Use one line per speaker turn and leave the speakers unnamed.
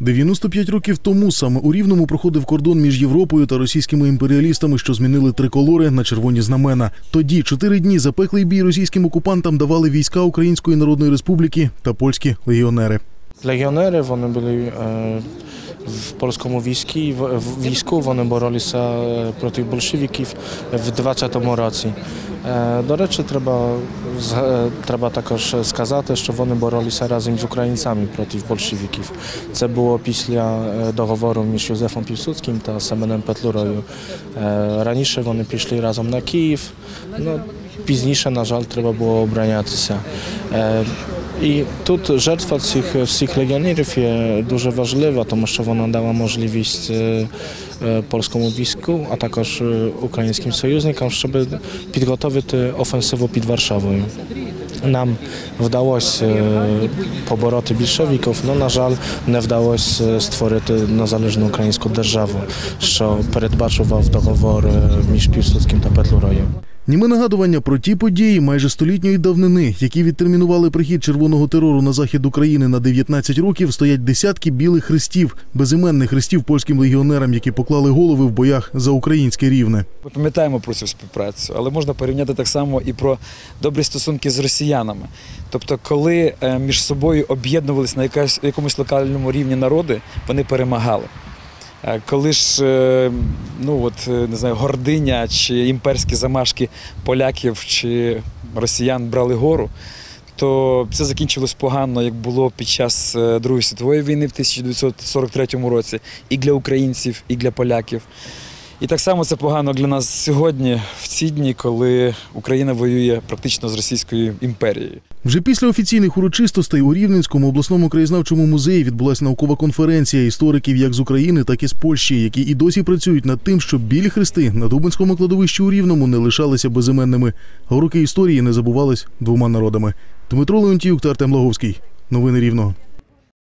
95 років тому саме у Рівному проходив кордон між Європою та російськими імперіалістами, що змінили триколори на червоні знамена. Тоді чотири дні запеклий бій російським окупантам давали війська Української Народної Республіки та польські легіонери.
Легіонери вони були е, в польському війську, в- в війську вони боролися е, проти большевиків в 20-му році. Е, До речі, треба, зга- е, треба також сказати, що вони боролися разом з українцями проти большевиків. Це було після е, договору між Józefem Piłsudskim та Семеном Петлурою. Е, Раніше вони пішли разом на Київ. Ну, пізніше, на жаль, треба було оборонятися. Е, І тут жертва цих всіх легіонерів є дуже важлива, тому що вона дала можливість е, е, польському війську, а також е, українським союзникам, щоб підготовити офенсиву під Варшавою. Нам вдалося е, побороти більшовиків, але, на жаль, не вдалося е, створити незалежну українську державу, що передбачував договор е, між Півсудським та Петлурою.
Німе нагадування про ті події майже столітньої давнини, які відтермінували прихід червоного терору на захід України на 19 років, стоять десятки білих хрестів, безіменних хрестів польським легіонерам, які поклали голови в боях за українське рівне.
Ми пам'ятаємо про цю співпрацю, але можна порівняти так само і про добрі стосунки з росіянами. Тобто, коли е, між собою об'єднувалися на якомусь локальному рівні народи, вони перемагали. Е, Коли ж е, ну от е, не знаю, гординя чи імперські замашки поляків чи росіян брали гору, то це закінчилось погано, як було під час Другої світової війни в 1943 році, і для українців, і для поляків. І так само це погано для нас сьогодні, в ці дні, коли Україна воює практично з Російською імперією.
Вже після офіційних урочистостей у Рівненському обласному краєзнавчому музеї відбулася наукова конференція істориків як з України, так і з Польщі, які і досі працюють над тим, щоб білі хрести на Дубинському кладовищі у Рівному не лишалися безіменними, а уроки історії не забувались двома народами. Дмитро Леонтіюк та Артем Лаговський. Новини Рівного.